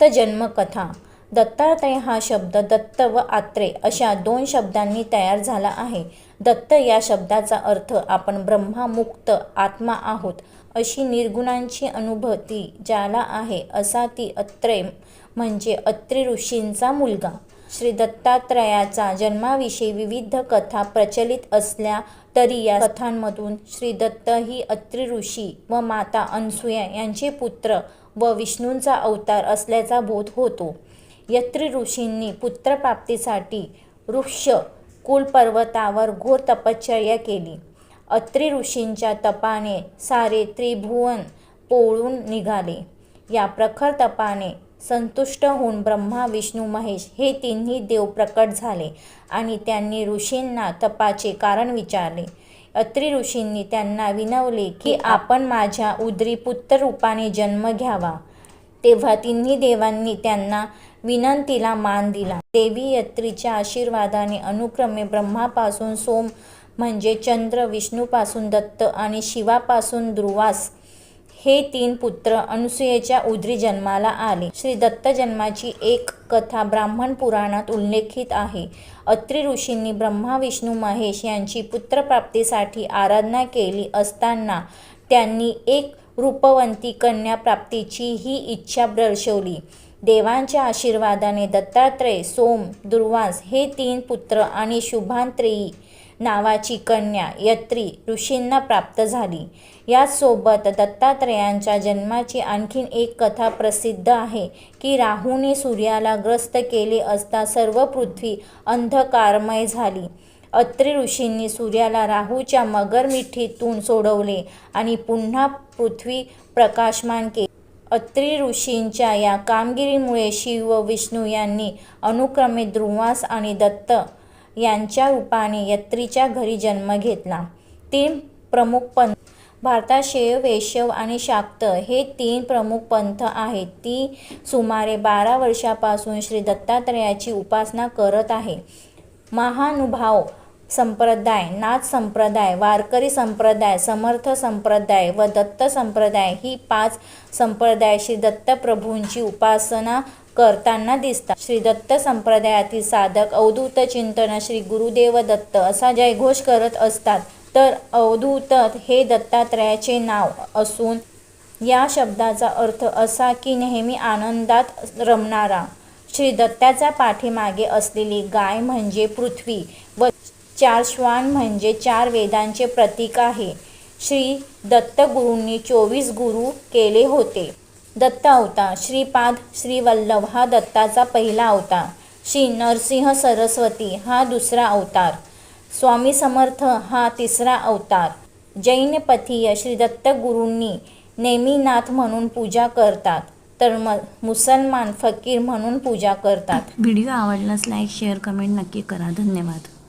दत्त जन्मकथा दत्तात्रय हा शब्द दत्त व आत्रे अशा दोन शब्दांनी तयार झाला आहे. दत्त या शब्दाचा अर्थ आपण ब्रह्मामुक्त आत्मा आहोत अशी निर्गुणांची अनुभूती ज्याला आहे असा ती अत्रे म्हणजे अत्रि ऋषींचा मुलगा. श्री दत्तात्रयाचा जन्माविषयी विविध कथा प्रचलित असल्या तरी या कथांमधून श्री दत्त ही अत्रि ऋषी व माता अनसूया यांचे पुत्र व विष्णूंचा अवतार असल्याचा बोध होतो. यत्री ऋषींनी पुत्रप्राप्तीसाठी वृक्ष कुलपर्वतावर घोर तपश्चर्या केली. अत्रि ऋषींच्या तपाने सारे त्रिभुवन पोळून निघाले. या प्रखर तपाने संतुष्ट होऊन ब्रह्मा विष्णू महेश हे तिन्ही देव प्रकट झाले आणि त्यांनी ऋषींना तपाचे कारण विचारले. अत्रि ऋषींनी त्यांना विनवले की आपण माझ्या उदरी पुत्र रूपाने जन्म घ्यावा. तेव्हा तिन्ही देवांनी त्यांना विनंतीला मान दिला. देवी यत्रीच्या आशीर्वादाने अनुक्रमे ब्रह्मापासून सोम म्हणजे चंद्र विष्णूपासून दत्त आणि शिवापासून ध्रुवास हे तीन पुत्र अनुसूयेच्या उदरी जन्माला आले. श्री दत्त जन्माची एक कथा ब्राह्मण पुराणात उल्लेखित आहे. अत्री ऋषींनी ब्रह्मा विष्णू महेश यांची पुत्रप्राप्तीसाठी आराधना केली असताना त्यांनी एक रूपवंती कन्या प्राप्तीची ही इच्छा दर्शवली. देवांच्या आशीर्वादाने दत्तात्रय सोम दुर्वास हे तीन पुत्र आणि शुभांत्रेयी नावाची कन्या यत्री ऋषींना प्राप्त झाली. याचसोबत दत्तात्रयांच्या जन्माची आणखीन एक कथा प्रसिद्ध आहे की राहूने सूर्याला ग्रस्त केले असता सर्व पृथ्वी अंधकारमय झाली. अत्रि ऋषींनी सूर्याला राहूच्या मगरमिठीतून सोडवले आणि पुन्हा पृथ्वी प्रकाशमान केली. अत्रि ऋषींच्या या कामगिरीमुळे शिव व विष्णू यांनी अनुक्रमे ध्रुवास आणि दत्त यांच्या रूपाने यत्रीच्या घरी जन्म घेतला. तीन प्रमुख पंथ. भारतात शैव आणि शाक्त हे तीन प्रमुख पंथ आहेत. ती सुमारे बारा वर्षापासून श्री दत्तात्रयाची उपासना करत आहे. महानुभाव संप्रदाय नाथ संप्रदाय वारकरी संप्रदाय समर्थ संप्रदाय व दत्त संप्रदाय ही पाच संप्रदाय श्री दत्तप्रभूंची उपासना करताना दिसतात. श्री दत्त संप्रदायातील साधक अवधूत चिंतन श्री गुरुदेव दत्त असा जयघोष करत असतात. तर अवधूत हे दत्तात्रयाचे नाव असून या शब्दाचा अर्थ असा की नेहमी आनंदात रमणारा. श्री दत्ताच्या पाठीमागे असलेली गाय म्हणजे पृथ्वी व चार श्वान म्हणजे चार वेदांचे प्रतीक आहे. श्री दत्तगुरूंनी चोवीस गुरु केले होते. दत्त अवतार श्रीपाद श्रीवल्लभ हा दत्ताचा पहिला अवतार. श्री नरसिंह सरस्वती हा दुसरा अवतार. स्वामी समर्थ हा तिसरा अवतार. जैनपथीय श्री दत्त गुरूंनी नेमीनाथ म्हणून पूजा करतात. तर म मुसलमान फकीर म्हणून पूजा करतात. व्हिडिओ आवडल्यास लाईक शेअर कमेंट नक्की करा. धन्यवाद.